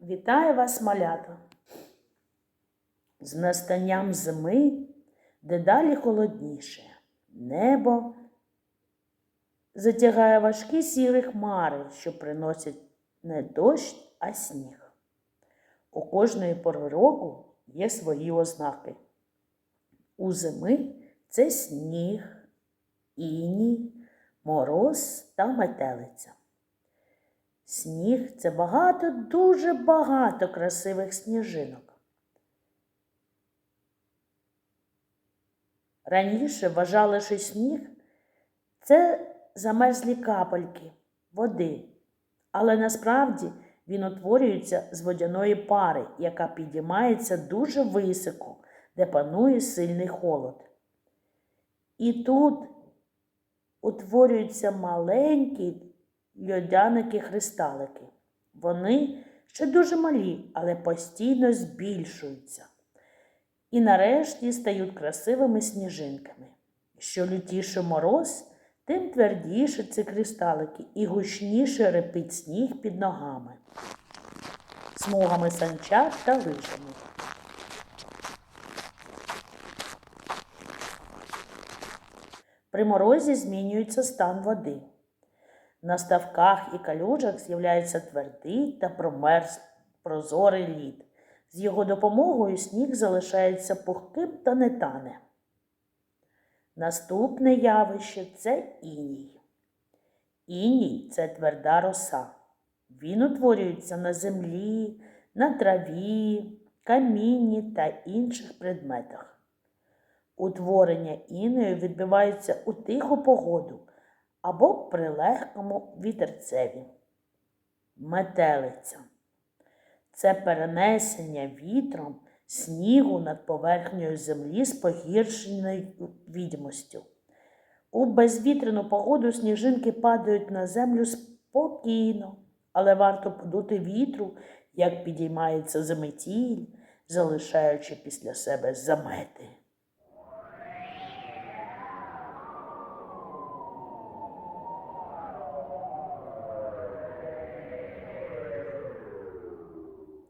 Вітаю вас, малята! З настанням зими дедалі холодніше. Небо затягає важкі сірі хмари, що приносять не дощ, а сніг. У кожної пори року є свої ознаки. У зими це сніг, іній, мороз та метелиця. Сніг це багато, дуже багато красивих сніжинок. Раніше вважали, що сніг це замерзлі капельки води, але насправді він утворюється з водяної пари, яка підіймається дуже високо, де панує сильний холод. І тут утворюються маленькі льодяники кристалики. Вони ще дуже малі, але постійно збільшуються. І нарешті стають красивими сніжинками. Що лютіше мороз, тим твердіше ці кристалики і гучніше репить сніг під ногами, смугами санчат та лижами. При морозі змінюється стан води. На ставках і калюжах з'являється твердий та промерз прозорий лід. З його допомогою сніг залишається пухким та не тане. Наступне явище це іній. Іній це тверда роса. Він утворюється на землі, на траві, камінні та інших предметах. Утворення іною відбувається у тиху погоду або при легкому вітерцеві. Метелиця це перенесення вітром снігу над поверхнею землі з погіршеною відьмостю. У безвітряну погоду сніжинки падають на землю спокійно, але варто подути вітру, як підіймається заметіль, залишаючи після себе замети.